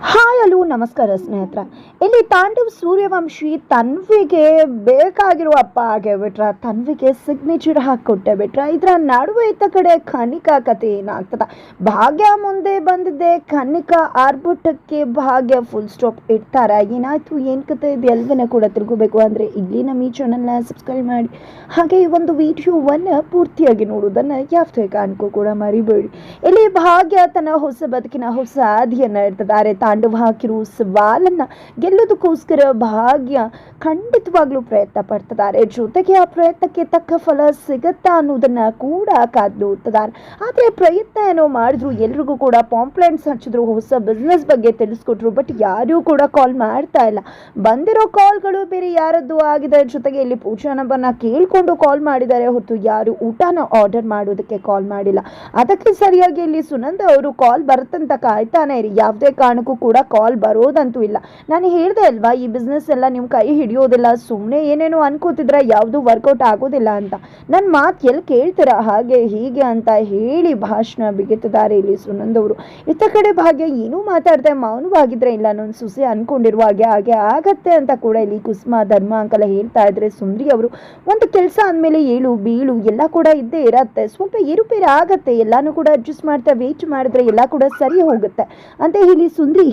Huh. Hello ನಮಸ್ಕಾರ ಸ್ನೇಹಿತರ. ಇಲ್ಲಿ ತಾಂಡವ್ ಸೂರ್ಯವಂಶಿ ತನ್ವಿಗೆ ಬೇಕಾಗಿರುವ ಅಪ್ಪ ಹಾಗೆ ಬಿಟ್ರ, ತನ್ವಿಗೆ ಸಿಗ್ನೇಚರ್ ಹಾಕೊಟ್ಟೆ ಬಿಟ್ರ, ಇದರ ನಡುವೆ ಇತ್ತ ಕಡೆ ಕನಿಕಾ ಕತೆ ಏನಾಗ್ತದ? ಭಾಗ್ಯ ಮುಂದೆ ಬಂದಿದ್ದೆ, ಕನಿಕಾ ಆರ್ಭಟಕ್ಕೆ ಭಾಗ್ಯ ಫುಲ್ ಸ್ಟಾಪ್ ಇಡ್ತಾರ. ಏನಾಯ್ತು, ಏನ್ ಕತೆ ಇದು ಎಲ್ಲವನ್ನ ಕೂಡ ತಿರುಗಬೇಕು ಅಂದ್ರೆ ಇಲ್ಲಿ ನಮ್ಮ ಈ ಚಾನಲ್ನ ಸಬ್ಸ್ಕ್ರೈಬ್ ಮಾಡಿ. ಹಾಗೆ ಈ ಒಂದು ವಿಡಿಯೋವನ್ನ ಪೂರ್ತಿಯಾಗಿ ನೋಡುವುದನ್ನ ಯಾವತ್ತೇ ಕಾರಣಕ್ಕೂ ಕೂಡ ಮರಿಬೇಡಿ. ಇಲ್ಲಿ ಭಾಗ್ಯ ತನ್ನ ಹೊಸ ಬದುಕಿನ ಹೊಸ ಹಾದಿಯನ್ನು ಇಡ್ತಿದ್ದಾರೆ ತಾಂಡವ ಹಾಕಿರುವ ಸವಾಲನ್ನು ಗೆಲ್ಲೋದಕ್ಕೋಸ್ಕರ ಭಾಗ್ಯ ಖಂಡಿತವಾಗ್ಲೂ ಪ್ರಯತ್ನ ಪಡ್ತಿದ್ದಾರೆ. ಜೊತೆಗೆ ಆ ಪ್ರಯತ್ನಕ್ಕೆ ತಕ್ಕ ಫಲ ಸಿಗತ್ತಾ ಅನ್ನೋದನ್ನ ಕೂಡ ಕಾದುತಿದ್ದಾರೆ ಆದ್ರೆ ಪ್ರಯತ್ನ ಏನೋ ಮಾಡಿದ್ರು, ಎಲ್ರಿಗೂ ಕೂಡ ಪಾಂಪ್ಲೆಂಟ್ಸ್ ಹಚ್ಚಿದ್ರು, ಹೊಸ ಬಿಸ್ನೆಸ್ ಬಗ್ಗೆ ತಿಳಿಸ್ಕೊಟ್ರು ಬಟ್ ಯಾರೂ ಕೂಡ ಕಾಲ್ ಮಾಡ್ತಾ ಇಲ್ಲ. ಬಂದಿರೋ ಕಾಲ್ಗಳು ಬೇರೆ ಯಾರದ್ದು ಆಗಿದೆ. ಜೊತೆಗೆ ಇಲ್ಲಿ ಪೂಜಾ ನಂಬರ್ನ ಕೇಳ್ಕೊಂಡು ಕಾಲ್ ಮಾಡಿದ್ದಾರೆ. ಹೊರತು ಯಾರು ಊಟನ ಆರ್ಡರ್ ಮಾಡೋದಕ್ಕೆ ಕಾಲ್ ಮಾಡಿಲ್ಲ. ಅದಕ್ಕೆ ಸರಿಯಾಗಿ ಇಲ್ಲಿ ಸುನಂದ ಅವರು ಕಾಲ್ ಬರುತ್ತಂತ ಕಾಯ್ತಾನೆ ಇರಿ. ಯಾವುದೇ ಕಾರಣಕ್ಕೂ ಕೂಡ ಕಾಲ್ ಬರೋದಂತೂ ಇಲ್ಲ. ನಾನು ಹೇಳ್ದೆ ಅಲ್ವಾ, ಈ ಬಿಸ್ನೆಸ್ ಎಲ್ಲ ನಿಮ್ಮ ಕೈ ಹಿಡಿಯೋದಿಲ್ಲ ಸುಮ್ಮನೆ ಏನೇನೋ ಅನ್ಕೋತಿದ್ರೆ ಯಾವುದು ವರ್ಕೌಟ್ ಆಗೋದಿಲ್ಲ ಅಂತ. ನನ್ನ ಮಾತು ಎಲ್ಲಿ ಕೇಳ್ತೀರಾ? ಹಾಗೆ ಹೀಗೆ ಅಂತ ಹೇಳಿ ಭಾಷಣ ಬಿಗಿತಿದ್ದಾರೆ ಇಲ್ಲಿ ಸುನಂದ್ ಅವರು. ಇತ್ತ ಕಡೆ ಭಾಗ್ಯ ಏನೂ ಮಾತಾಡ್ದೆ ಮೌನವಾಗಿದ್ರೆ ಇಲ್ಲ. ನನ್ನ ಸುಸಿ ಅನ್ಕೊಂಡಿರುವ ಹಾಗೆ ಹಾಗೆ ಆಗತ್ತೆ ಅಂತ ಕೂಡ ಇಲ್ಲಿ ಕುಸುಮ, ಧರ್ಮ, ಅಂಕಲ ಹೇಳ್ತಾ ಇದ್ರೆ ಸುಂದ್ರಿ ಅವರು. ಒಂದು ಕೆಲಸ ಅಂದಮೇಲೆ ಏಳು, ಬೀಳು ಎಲ್ಲ ಕೂಡ ಇದ್ದೇ ಇರತ್ತೆ. ಸ್ವಲ್ಪ ಏರುಪೇರು ಆಗತ್ತೆ. ಎಲ್ಲಾನು ಕೂಡ ಅಡ್ಜಸ್ಟ್ ಮಾಡ್ತಾ ವೇಟ್ ಮಾಡಿದ್ರೆ ಎಲ್ಲ ಕೂಡ ಸರಿ ಹೋಗುತ್ತೆ. ಅಂತ ಹೇಳಿ ಸುಂದ್ರಿ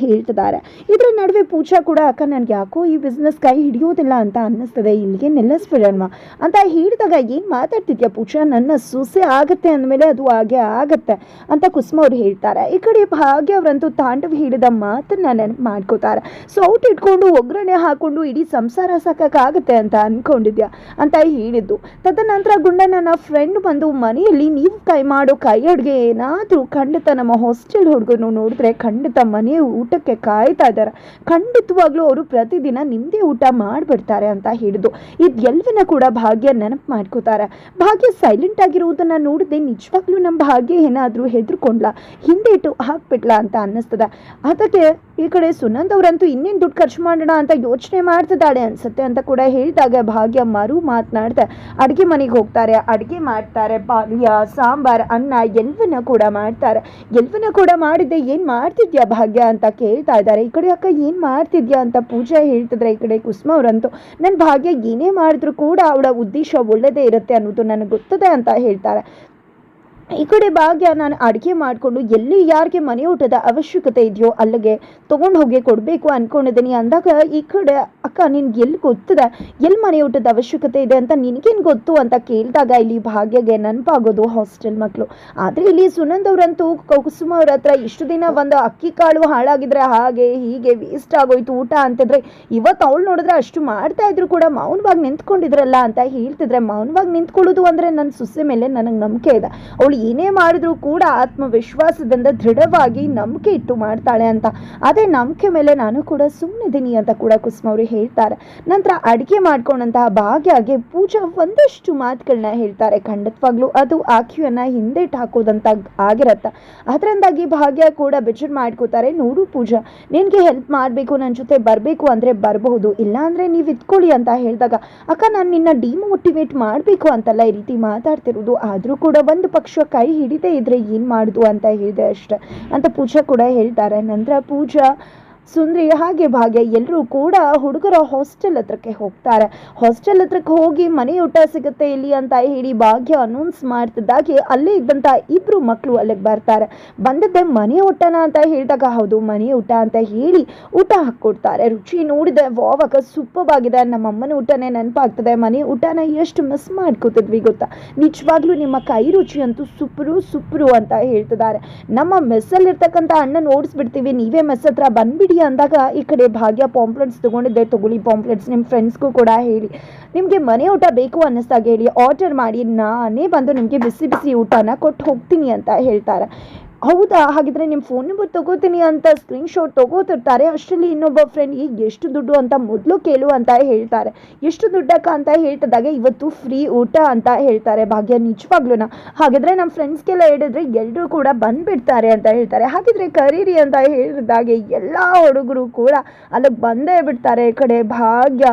ಇದ್ರ ನಡುವೆ ಪೂಜಾ ಕೂಡ, ಅಕ್ಕ, ನನ್ಗೆ ಯಾಕೋ ಈ ಬಿಸ್ನೆಸ್ ಕೈ ಹಿಡಿಯೋದಿಲ್ಲ ಅಂತ ಅನ್ನಿಸ್ತದೆ, ಇಲ್ಲಿಗೆ ನಿಲ್ಲಿಸ್ಬಿಡೋಣ. ಅಂತ ಹೇಳಿದಾಗ, ಏನು ಮಾತಾಡ್ತಿದ್ಯಾ ಪೂಜಾ? ನನ್ನ ಸೊಸೆ ಆಗುತ್ತೆ ಅಂದಮೇಲೆ ಅದು ಹಾಗೆ ಆಗತ್ತೆ, ಅಂತ ಕುಸುಮ ಅವ್ರು ಹೇಳ್ತಾರೆ. ಈ ಕಡೆ ಭಾಗ್ಯ ಅವರಂತೂ ತಾಂಡವ್ ಹೇಳಿದ ಮಾತನ್ನ ನೆನಪು ಮಾಡ್ಕೋತಾರೆ. ಸೌಟ್ ಇಟ್ಕೊಂಡು ಒಗ್ಗರಣೆ ಹಾಕೊಂಡು ಇಡೀ ಸಂಸಾರ ಸಾಕಾಗುತ್ತೆ ಅಂತ ಅಂದ್ಕೊಂಡಿದ್ಯಾ ಅಂತ ಹೇಳಿದ್ದು. ತದನಂತರ ಗುಂಡ ನನ್ನ ಫ್ರೆಂಡ್ ಬಂದು, ಮನೆಯಲ್ಲಿ ನೀವು ಕೈ ಮಾಡೋ ಕೈ ಅಡುಗೆ ಏನಾದರೂ ಖಂಡಿತ ನಮ್ಮ ಹಾಸ್ಟೆಲ್ ಹುಡುಗನು ನೋಡಿದ್ರೆ ಖಂಡಿತ ಮನೆ ಊಟಕ್ಕೆ ಕಾಯ್ತಾ ಇದ್ದಾರೆ. ಖಂಡಿತವಾಗ್ಲೂ ಅವರು ಪ್ರತಿದಿನ ನಿಮ್ಮದೇ ಊಟ ಮಾಡಿಬಿಡ್ತಾರೆ ಅಂತ ಹೇಳಿದ್ದು ಇದೆಲ್ಲವನ್ನ ಕೂಡ ಭಾಗ್ಯ ನೆನಪು ಮಾಡ್ಕೋತಾರೆ. ಭಾಗ್ಯ ಸೈಲೆಂಟ್ ಆಗಿರುವುದನ್ನ ನೋಡಿದೆ ನಿಜವಾಗ್ಲೂ ನಮ್ಮ ಭಾಗ್ಯ ಏನಾದರೂ ಹೆದರ್ಕೊಂಡ್ಲ? ಹಿಂದೆ ಇಟ್ಟು ಹಾಕ್ಬಿಟ್ಲ ಅಂತ ಅನ್ನಿಸ್ತದೆ. ಅದಕ್ಕೆ ಈ ಕಡೆ ಸುನಂದ್ ಅವರಂತೂ ಇನ್ನೇನು ದುಡ್ಡು ಖರ್ಚು ಮಾಡೋಣ ಅಂತ ಯೋಚನೆ ಮಾಡ್ತಿದ್ದಾಳೆ ಅನ್ಸುತ್ತೆ ಅಂತ ಕೂಡ ಹೇಳಿದಾಗ ಭಾಗ್ಯ ಮರು ಮಾತನಾಡ್ತಾ ಅಡುಗೆ ಮನೆಗೆ ಹೋಗ್ತಾರೆ, ಅಡುಗೆ ಮಾಡ್ತಾರೆ ಪಾಲ್ಯ ಸಾಂಬಾರ್, ಅನ್ನ ಎಲ್ವನ್ನ ಕೂಡ ಮಾಡ್ತಾರೆ. ಎಲ್ವನ್ನ ಕೂಡ ಮಾಡಿದ್ದೆ ಏನು ಮಾಡ್ತಿದ್ಯಾ ಭಾಗ್ಯ? ಅಂತ ಕೇಳ್ತಾ ಇದ್ದಾರೆ. ಈ ಕಡೆ ಅಕ್ಕ ಏನು ಮಾಡ್ತಿದ್ಯಾ ಅಂತ ಪೂಜಾ ಹೇಳ್ತಿದ್ರೆ ಈ ಕಡೆ ಕುಸುಮ ಅವರಂತೂ ನನ್ನ ಭಾಗ್ಯ ಏನೇ ಮಾಡಿದ್ರು ಕೂಡ ಅವಳ ಉದ್ದೇಶ ಒಳ್ಳೆಯದೇ ಇರುತ್ತೆ ಅನ್ನೋದು ನನಗೆ ಗೊತ್ತದೆ ಅಂತ ಹೇಳ್ತಾರೆ. ಈ ಕಡೆ ಭಾಗ್ಯ ನಾನು ಅಡುಗೆ ಮಾಡಿಕೊಂಡು ಎಲ್ಲಿ ಯಾರಿಗೆ ಮನೆ ಊಟದ ಅವಶ್ಯಕತೆ ಇದೆಯೋ ಅಲ್ಲಿಗೆ ತೊಗೊಂಡು ಹೋಗಿ ಕೊಡಬೇಕು ಅಂದ್ಕೊಂಡಿದ್ದೀನಿ ಅಂದಾಗ ಈ ಕಡೆ ಅಕ್ಕ, ನಿನ್ಗೆ ಎಲ್ಲಿ ಗೊತ್ತಿದೆ? ಎಲ್ಲಿ ಮನೆ ಊಟದ ಅವಶ್ಯಕತೆ ಇದೆ ಅಂತ ನಿನಗೇನು ಗೊತ್ತು ಅಂತ ಕೇಳಿದಾಗ ಇಲ್ಲಿ ಭಾಗ್ಯಗೆ ನೆನಪಾಗೋದು ಹಾಸ್ಟೆಲ್ ಮಕ್ಕಳು ಆದರೆ ಇಲ್ಲಿ ಸುನಂದ್ ಅವರಂತೂ ಕುಸುಮ ಅವ್ರ ಹತ್ರ ಇಷ್ಟು ದಿನ ಒಂದು ಅಕ್ಕಿ ಕಾಳು ಹಾಳಾಗಿದ್ರೆ ಹಾಗೆ ಹೀಗೆ ವೇಸ್ಟ್ ಆಗೋಯ್ತು ಊಟ ಅಂತಿದ್ರೆ ಇವತ್ತು ಅವಳು ನೋಡಿದ್ರೆ ಅಷ್ಟು ಮಾಡ್ತಾ ಇದ್ರು ಕೂಡ ಮೌನವಾಗಿ ನಿಂತ್ಕೊಂಡಿದ್ರಲ್ಲ ಅಂತ ಹೇಳ್ತಿದ್ರೆ ಮೌನವಾಗಿ ನಿಂತ್ಕೊಳ್ಳೋದು ಅಂದರೆ ನನ್ನ ಸುಸ್ಸೆ ಮೇಲೆ ನನಗೆ ನಂಬಿಕೆ ಇದೆ. ಅವಳು ಏನೇ ಮಾಡಿದ್ರು ಕೂಡ ಆತ್ಮವಿಶ್ವಾಸದಿಂದ ದೃಢವಾಗಿ ನಂಬಿಕೆ ಇಟ್ಟು ಮಾಡ್ತಾಳೆ ಅಂತ. ಅದೇ ನಂಬಿಕೆ ಮೇಲೆ ನಾನು ಕೂಡ ಸುಮ್ಮನಿದ್ದೀನಿ ಅಂತ ಕೂಡ ಕುಸುಮ ಅವರು ಹೇಳ್ತಾರೆ. ನಂತರ ಅಡುಗೆ ಮಾಡ್ಕೊಂಡಂತಹ ಭಾಗ್ಯಗೆ ಪೂಜಾ ಒಂದಷ್ಟು ಮಾತುಗಳನ್ನ ಹೇಳ್ತಾರೆ. ಖಂಡಿತವಾಗ್ಲೂ ಅದು ಆಕೆಯನ್ನ ಹಿಂದೇಟ್ ಹಾಕೋದಂತ ಆಗಿರತ್ತ. ಅದರಿಂದಾಗಿ ಭಾಗ್ಯ ಕೂಡ ಬೆಚ್ಚರ್ ಮಾಡ್ಕೋತಾರೆ ನೋಡು ಪೂಜಾ, ನಿನಗೆ ಹೆಲ್ಪ್ ಮಾಡಬೇಕು ನನ್ನ ಜೊತೆ ಬರಬೇಕು ಅಂದರೆ ಬರಬಹುದು. ಇಲ್ಲಾಂದರೆ ನೀವು ಇದ್ಕೊಳ್ಳಿ ಅಂತ ಹೇಳಿದಾಗ, ಅಕ್ಕ, ನಾನು ನಿನ್ನ ಡಿಮೋಟಿವೇಟ್ ಮಾಡಬೇಕು ಅಂತಲ್ಲ ಈ ರೀತಿ ಮಾತಾಡ್ತಿರೋದು. ಆದರೂ ಕೂಡ ಒಂದು ಪಕ್ಷ ಕೈ ಹಿಡಿದೇ ಇದ್ರೆ ಏನು ಮಾಡುದು ಅಂತ ಹೇಳಿದೆ ಅಷ್ಟೆ. ಅಂತ ಪೂಜಾ ಕೂಡ ಹೇಳ್ತಾರೆ. ನಂತರ ಪೂಜಾ ಸುಂದ್ರಿ ಹಾಗೆ ಭಾಗ್ಯ ಎಲ್ಲರೂ ಕೂಡ ಹುಡುಗರ ಹಾಸ್ಟೆಲ್ ಹತ್ರಕ್ಕೆ ಹೋಗ್ತಾರೆ. ಹಾಸ್ಟೆಲ್ ಹತ್ರಕ್ಕೆ ಹೋಗಿ ಮನೆ ಊಟ ಸಿಗುತ್ತೆ ಇಲ್ಲಿ ಅಂತ ಹೇಳಿ ಭಾಗ್ಯ ಅನೌನ್ಸ್ ಮಾಡ್ತಿದ್ದಾಗೆ ಅಲ್ಲೇ ಇದ್ದಂಥ ಇಬ್ರು ಮಕ್ಕಳು ಅಲ್ಲಿಗೆ ಬರ್ತಾರೆ. ಬಂದದ್ದೆ ಮನೆ ಊಟನ ಅಂತ ಹೇಳಿದಾಗ ಹೌದು, ಮನೆ ಊಟ ಅಂತ ಹೇಳಿ ಊಟ ಹಾಕ್ಕೊಡ್ತಾರೆ. ರುಚಿ ನೋಡಿದೆ, ವಾವಾಗ ಸೂಪರ್ವಾಗಿದೆ ನಮ್ಮ ಅಮ್ಮನ ಊಟನೇ ನೆನಪಾಗ್ತದೆ. ಮನೆ ಊಟನ ಎಷ್ಟು ಮಿಸ್ ಮಾಡ್ಕೋತಿದ್ವಿ ಗೊತ್ತಾ? ನಿಜವಾಗ್ಲೂ ನಿಮ್ಮ ಕೈ ರುಚಿ ಅಂತೂ ಸುಪ್ರು ಸುಪ್ರು ಅಂತ ಹೇಳ್ತಿದ್ದಾರೆ. ನಮ್ಮ ಮೆಸ್ಸಲ್ಲಿರ್ತಕ್ಕಂಥ ಅಣ್ಣನ ಓಡಿಸ್ಬಿಡ್ತೀವಿ, ನೀವೇ ಮೆಸ್ ಹತ್ರ ಬಂದ್ಬಿಡಿ ಅಂದಾಗ ಈ ಕಡೆ ಭಾಗ್ಯ ಪಾಂಪ್ಲೆಟ್ಸ್ ತಗೊಂಡಿದ್ದೆ. ತಗೊಳ್ಳಿ ಪಾಂಪ್ಲೆಟ್ಸ್ ನಿಮ್ಮ ಫ್ರೆಂಡ್ಸ್ಗೂ ಕೂಡ ಹೇಳಿ. ನಿಮಗೆ ಮನೆ ಊಟ ಬೇಕು ಅನ್ನಿಸ್ದಾಗ ಹೇಳಿ. ಆರ್ಡರ್ ಮಾಡಿ ನಾನೇ ಬಂದು ನಿಮಗೆ ಬಿಸಿ ಬಿಸಿ ಊಟನ ಕೊಟ್ಟು ಹೋಗ್ತೀನಿ ಅಂತ ಹೇಳ್ತಾರೆ. ಹೌದಾ? ಹಾಗಿದ್ರೆ ನಿಮ್ಮ ಫೋನ್ ನಂಬರ್ ತಗೋತೀನಿ ಅಂತ ಸ್ಕ್ರೀನ್ಶಾಟ್ ತಗೋತಿರ್ತಾರೆ. ಅಷ್ಟರಲ್ಲಿ ಇನ್ನೊಬ್ಬ ಫ್ರೆಂಡ್ ಈಗ ಎಷ್ಟು ದುಡ್ಡು ಅಂತ ಮೊದಲು ಕೇಳು ಅಂತ ಹೇಳ್ತಾರೆ. ಎಷ್ಟು ದುಡ್ಡಕ್ಕ ಅಂತ ಹೇಳ್ತಿದ್ದಾಗ ಇವತ್ತು ಫ್ರೀ ಊಟ ಅಂತ ಹೇಳ್ತಾರೆ ಭಾಗ್ಯ, ನಿಜವಾಗ್ಲೂನ? ಹಾಗಿದ್ರೆ ನಮ್ಮ ಫ್ರೆಂಡ್ಸ್ಗೆಲ್ಲ ಹೇಳಿದ್ರೆ ಎಲ್ಲರೂ ಕೂಡ ಬಂದ್ಬಿಡ್ತಾರೆ ಅಂತ ಹೇಳ್ತಾರೆ. ಹಾಗಿದ್ರೆ ಕರೀರಿ ಅಂತ ಹೇಳಿದಾಗೆ ಎಲ್ಲ ಹುಡುಗರು ಕೂಡ ಅಲ್ಲಿಗೆ ಬಂದೇ ಬಿಡ್ತಾರೆ ಕಡೆ ಭಾಗ್ಯ.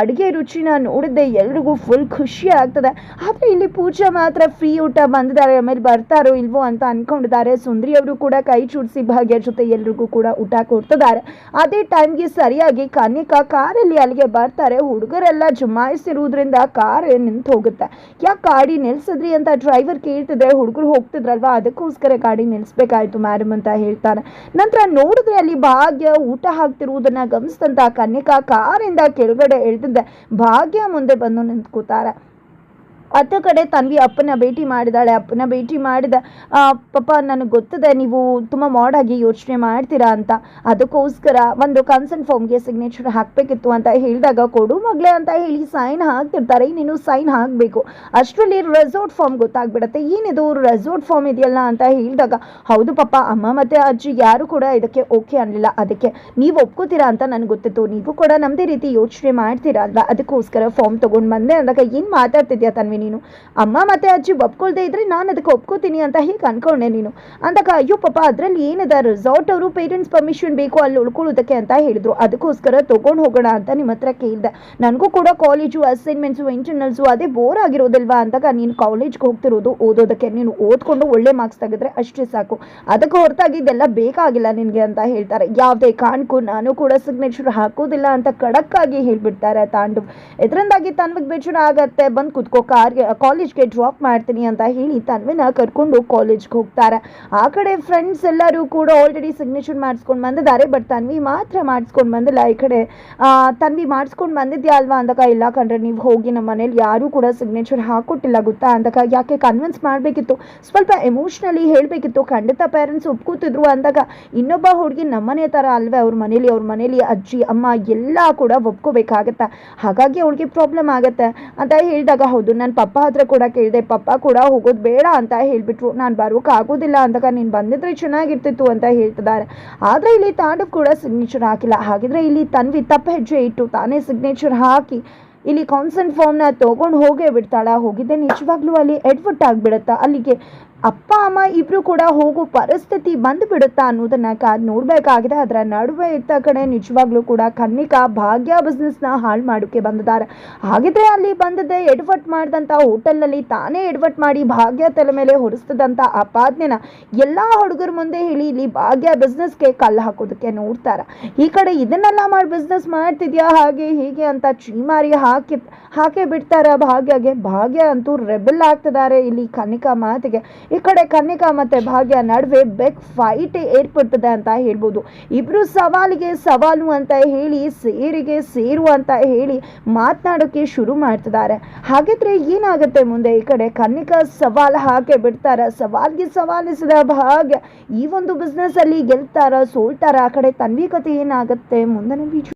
ಅಡುಗೆ ರುಚಿನ ನೋಡಿದ್ದೆ ಎಲ್ರಿಗೂ ಫುಲ್ ಖುಷಿ ಆಗ್ತದೆ. ಆದರೆ ಇಲ್ಲಿ ಪೂಜಾ ಮಾತ್ರ ಫ್ರೀ ಊಟ ಬಂದಿದ್ದಾರೆ. ಆಮೇಲೆ ಬರ್ತಾರೋ ಇಲ್ವೋ ಅಂತ ಅಂದ್ಕೊಂಡಿದ್ದಾರೆ ಸುಂದರ ಸುಂದರಿಯವರು ಕೂಡ ಕೈ ಚೂಡಿಸಿ ಭಾಗ್ಯ ಜೊತೆ ಎಲ್ರಿಗೂ ಕೂಡ ಊಟ ಕೊಡ್ತಿದ್ದಾರೆ. ಅದೇ ಟೈಮ್ಗೆ ಸರಿಯಾಗಿ ಕನಿಕಾ ಕಾರಲ್ಲಿ ಅಲ್ಲಿಗೆ ಬರ್ತಾರೆ. ಹುಡುಗರೆಲ್ಲ ಜಮಾಯಿಸಿರುವುದರಿಂದ ಕಾರ್ ನಿಂತು ಹೋಗುತ್ತೆ. ಯಾಕೆ ಗಾಡಿ ನಿಲ್ಸಿದ್ರಿ ಅಂತ ಡ್ರೈವರ್ ಕೇಳ್ತಿದ್ರೆ ಹುಡುಗರು ಹೋಗ್ತಿದ್ರಲ್ವಾ? ಅದಕ್ಕೋಸ್ಕರ ಗಾಡಿ ನಿಲ್ಲಿಸ್ಬೇಕಾಯ್ತು ಮ್ಯಾಡಮ್ ಅಂತ ಹೇಳ್ತಾರೆ. ನಂತರ ನೋಡಿದ್ರೆ ಅಲ್ಲಿ ಭಾಗ್ಯ ಊಟ ಹಾಕ್ತಿರುವುದನ್ನ ಗಮನಿಸಿದಂತ ಕನಿಕಾ ಕಾರಿಂದ ಕೆಳಗಡೆ ಇಳಿದಿದ್ದೆ ಭಾಗ್ಯ ಮುಂದೆ ಬಂದು ನಿಂತ್ಕೋತಾರೆ ಅತ್ತ ಕಡೆ ತನ್ವಿ ಅಪ್ಪನ ಭೇಟಿ ಮಾಡಿದಾಳೆ. ಅಪ್ಪನ ಭೇಟಿ ಮಾಡಿದ ಪಾಪ ನನಗೆ ಗೊತ್ತಿದೆ ನೀವು ತುಂಬ ಮಾಡಾಗಿ ಯೋಚನೆ ಮಾಡ್ತೀರಾ ಅಂತ. ಅದಕ್ಕೋಸ್ಕರ ಒಂದು ಕನ್ಸರ್ನ್ ಫಾರ್ಮ್ಗೆ ಸಿಗ್ನೇಚರ್ ಹಾಕಬೇಕಿತ್ತು ಅಂತ ಹೇಳಿದಾಗ ಕೊಡು ಮಗಳೇ ಅಂತ ಹೇಳಿ ಸೈನ್ ಹಾಕ್ತಿರ್ತಾರೆ. ನೀನು ಸೈನ್ ಹಾಕಬೇಕು. ಅಷ್ಟರಲ್ಲಿ ರೆಸಾರ್ಟ್ ಫಾರ್ಮ್ ಗೊತ್ತಾಗ್ಬಿಡತ್ತೆ. ಏನಿದು ರೆಸಾರ್ಟ್ ಫಾರ್ಮ್ ಇದೆಯಲ್ಲ ಅಂತ ಹೇಳಿದಾಗ, ಹೌದು ಪಾಪ, ಅಮ್ಮ ಮತ್ತು ಅಜ್ಜಿ ಯಾರು ಕೂಡ ಇದಕ್ಕೆ ಓಕೆ ಅನ್ನಲಿಲ್ಲ ಅದಕ್ಕೆ ನೀವು ಒಪ್ಕೋತೀರಾ ಅಂತ ನನಗೆ ಗೊತ್ತಿತ್ತು. ನೀವು ಕೂಡ ನಮ್ಮದೇ ರೀತಿ ಯೋಚನೆ ಮಾಡ್ತೀರಾ ಅಲ್ವಾ? ಅದಕ್ಕೋಸ್ಕರ ಫಾರ್ಮ್ ತೊಗೊಂಡು ಬಂದೆ ಅಂದಾಗ ಏನು ಮಾತಾಡ್ತಿದ್ಯಾ ತನ್ವಿ? ನೀನು. ಅಮ್ಮ ಮತ್ತೆ ಅಜ್ಜಿ ಒಪ್ಕೊಳ್ದೇ ಇದ್ರೆ ನಾನು ಅದಕ್ಕೆ ಒಪ್ಕೋತೀನಿ ಅಂತ ಹೀಗೆ ಅನ್ಕೊಂಡೆ ನೀನು. ಅಂದಾಗ ಅಯ್ಯೋ ಪಾಪ, ಅದರಲ್ಲಿ ಏನಿದೆ? ರೆಸಾರ್ಟ್ ಅವರು ಪೇರೆಂಟ್ಸ್ ಪರ್ಮಿಷನ್ ಬೇಕು ಅಲ್ಲಿ ಉಳ್ಕೊಳ್ಳೋದಕ್ಕೆ ಅಂತ ಹೇಳಿದ್ರು. ಅದಕ್ಕೋಸ್ಕರ ತೊಗೊಂಡು ಹೋಗೋಣ ಅಂತ ನಿಮ್ಮ ಹತ್ರ ಕೇಳಿದೆ. ನನಗೂ ಕೂಡ ಕಾಲೇಜು ಅಸೈನ್ಮೆಂಟ್ಸು ಇಂಟರ್ನಲ್ಸು ಅದೇ ಬೋರ್ ಆಗಿರೋದಿಲ್ವಾ ಅಂದಾಗ ನೀನು ಕಾಲೇಜ್ಗೆ ಹೋಗ್ತಿರೋದು, ಓದೋದಕ್ಕೆ ನೀನು ಓದ್ಕೊಂಡು ಒಳ್ಳೆ ಮಾರ್ಕ್ಸ್ ತೆಗೆದ್ರೆ ಅಷ್ಟೇ ಸಾಕು. ಅದಕ್ಕೆ ಹೊರತಾಗಿ ಇದೆಲ್ಲ ಬೇಕಾಗಿಲ್ಲ ನಿನಗೆ ಅಂತ ಹೇಳ್ತಾರೆ. ಯಾವುದೇ ಕಾರಣಕ್ಕೂ ನಾನು ಕೂಡ ಸಿಗ್ನೇಚರ್ ಹಾಕೋದಿಲ್ಲ ಅಂತ ಖಡಕ್ಕಾಗಿ ಹೇಳ್ಬಿಡ್ತಾರೆ ತಾಂಡು. ಇದರಿಂದಾಗಿ ತನ್ವಿಗೆ ಬೇಜಾರು ಆಗತ್ತೆ. ಬಂದು ಕುತ್ಕೋ ಕಾರ್ಗೆ ಕಾಲೇಜ್ಗೆ ಡ್ರಾಪ್ ಮಾಡ್ತೀನಿ ಅಂತ ಹೇಳಿ ತನ್ವಿನ ಕರ್ಕೊಂಡು ಕಾಲೇಜ್ಗೆ ಹೋಗ್ತಾರೆ. ಆ ಕಡೆ ಫ್ರೆಂಡ್ಸ್ ಎಲ್ಲರೂ ಕೂಡ ಆಲ್ರೆಡಿ ಸಿಗ್ನೇಚರ್ ಮಾಡಿಸ್ಕೊಂಡು ಬಂದಿದ್ದಾರೆ ಬಟ್ ತನ್ವಿ ಮಾತ್ರ ಮಾಡಿಸ್ಕೊಂಡು ಬಂದಿಲ್ಲ. ಈ ಕಡೆ ತನ್ವಿ ಮಾಡಿಸ್ಕೊಂಡು ಬಂದಿದ್ಯಾ ಅಲ್ವಾ ಅಂದಾಗ ಇಲ್ಲ ಕಂಡ್ರೆ ನೀವು ಹೋಗಿ ನಮ್ಮ ಮನೇಲಿ ಯಾರೂ ಕೂಡ ಸಿಗ್ನೇಚರ್ ಹಾಕೊಟ್ಟಿಲ್ಲ ಗೊತ್ತಾ ಅಂದಾಗ ಯಾಕೆ ಕನ್ವಿನ್ಸ್ ಮಾಡಬೇಕಿತ್ತು? ಸ್ವಲ್ಪ ಎಮೋಷ್ನಲಿ ಹೇಳಬೇಕಿತ್ತು. ಖಂಡಿತ ಪೇರೆಂಟ್ಸ್ ಒಪ್ಕೋತಿದ್ರು ಅಂದಾಗ ಇನ್ನೊಬ್ಬ ಹುಡುಗಿ ನಮ್ಮನೆ ಥರ ಅಲ್ವೇ, ಅವ್ರ ಮನೇಲಿ ಅವ್ರ ಮನೇಲಿ ಅಜ್ಜಿ, ಅಮ್ಮ ಎಲ್ಲ ಕೂಡ ಒಪ್ಕೋಬೇಕಾಗತ್ತೆ? ಹಾಗಾಗಿ ಅವಳಿಗೆ ಪ್ರಾಬ್ಲಮ್ ಆಗುತ್ತೆ ಅಂತ ಹೇಳಿದಾಗ, ಹೌದು ನನ್ನ ಪಪ್ಪ ಹತ್ರ ಕೂಡ ಕೇಳಿದೆ, ಪಪ್ಪ ಕೂಡ ಹೋಗೋದು ಬೇಡ ಅಂತ ಹೇಳಿಬಿಟ್ರು. ನಾನು ಬರೋಕೆ ಆಗೋದಿಲ್ಲ ಅಂದಾಗ ನೀನು ಬಂದಿದ್ರೆ ಚೆನ್ನಾಗಿರ್ತಿತ್ತು ಅಂತ ಹೇಳ್ತಿದ್ದಾರೆ. ಆದರೆ ಇಲ್ಲಿ ತಾಂಡವ್ ಕೂಡ ಸಿಗ್ನೇಚರ್ ಹಾಕಿಲ್ಲ. ಹಾಗಿದ್ರೆ ಇಲ್ಲಿ ತನ್ವಿ ತಪ್ಪು ಹೆಜ್ಜೆ ಇಟ್ಟು ತಾನೇ ಸಿಗ್ನೇಚರ್ ಹಾಕಿ ಇಲ್ಲಿ ಕಾನ್ಸೆಂಟ್ ಫಾರ್ಮ್ನ ತೊಗೊಂಡು ಹೋಗೇ ಬಿಡ್ತಾಳೆ. ಹೋಗಿದ್ದೆ ನಿಜವಾಗ್ಲೂ ಅಲ್ಲಿ ಎಡ್ವರ್ಟ್ ಆಗಿಬಿಡುತ್ತಾ? ಅಲ್ಲಿಗೆ ಅಪ್ಪ, ಅಮ್ಮ ಇಬ್ರು ಕೂಡ ಹೋಗೋ ಪರಿಸ್ಥಿತಿ ಬಂದ್ಬಿಡುತ್ತಾ ಅನ್ನೋದನ್ನ ಕಾದ್ ನೋಡಬೇಕಾಗಿದೆ. ಅದರ ನಡುವೆ ಇತ್ತ ಕಡೆ ನಿಜವಾಗ್ಲೂ ಕೂಡ ಕನ್ನಿಕಾ ಭಾಗ್ಯ ಬಿಸ್ನೆಸ್ನ ಹಾಳು ಮಾಡೋಕ್ಕೆ ಬಂದಿದ್ದಾರೆ. ಹಾಗಿದ್ರೆ ಅಲ್ಲಿ ಬಂದದ್ದೇ ಎಡ್ವರ್ಟ್ ಮಾಡಿದಂಥ ಹೋಟೆಲ್ನಲ್ಲಿ ತಾನೇ ಎಡ್ವರ್ಟ್ ಮಾಡಿ ಭಾಗ್ಯ ತಲೆ ಮೇಲೆ ಹೊರಿಸ್ತದಂಥ ಆಪಾದನೆನ ಎಲ್ಲ ಹುಡುಗರ ಮುಂದೆ ಹೇಳಿ ಇಲ್ಲಿ ಭಾಗ್ಯ ಬಿಸ್ನೆಸ್ಗೆ ಕಲ್ಲು ಹಾಕೋದಕ್ಕೆ ನೋಡ್ತಾರೆ. ಈ ಕಡೆ ಇದನ್ನೆಲ್ಲ ಮಾಡಿ ಬಿಸ್ನೆಸ್ ಮಾಡ್ತಿದ್ಯಾ? ಹಾಗೆ ಹೀಗೆ ಅಂತ ಚೀಮಾರಿ ಹಾಕಿ, ಹಾಕೇ ಬಿಡ್ತಾರೆ ಭಾಗ್ಯಗೆ. ಭಾಗ್ಯ ಅಂತೂ ರೆಬೆಲ್ ಆಗ್ತಿದ್ದಾರೆ ಇಲ್ಲಿ ಕನ್ನಿಕಾ ಮಾತಿಗೆ. ಈ ಕಡೆ ಕನ್ನಿಕಾ ಮತ್ತೆ ಭಾಗ್ಯ ನಡುವೆ ಬೆಗ್ ಫೈಟ್ ಏರ್ಪಡ್ತದೆ ಅಂತ ಹೇಳ್ಬೋದು. ಇಬ್ರು ಸವಾಲಿಗೆ ಸವಾಲು ಅಂತ ಹೇಳಿ, ಸೇರಿಗೆ ಸೇರು ಅಂತ ಹೇಳಿ ಮಾತನಾಡೋಕೆ ಶುರು ಮಾಡ್ತಿದ್ದಾರೆ. ಹಾಗಿದ್ರೆ ಏನಾಗುತ್ತೆ ಮುಂದೆ? ಈ ಕಡೆ ಕನ್ನಿಕಾ ಸವಾಲ್ ಹಾಕಿ ಬಿಡ್ತಾರ. ಸವಾಲ್ಗೆ ಸವಾಲಿಸಿದ ಭಾಗ್ಯ ಈ ಒಂದು ಬಿಸ್ನೆಸ್ ಅಲ್ಲಿ ಗೆಲ್ತಾರ, ಸೋಲ್ತಾರ. ಆ ಕಡೆ ತನ್ವಿ ಕತೆ ಏನಾಗುತ್ತೆ? ಮುಂದಿನ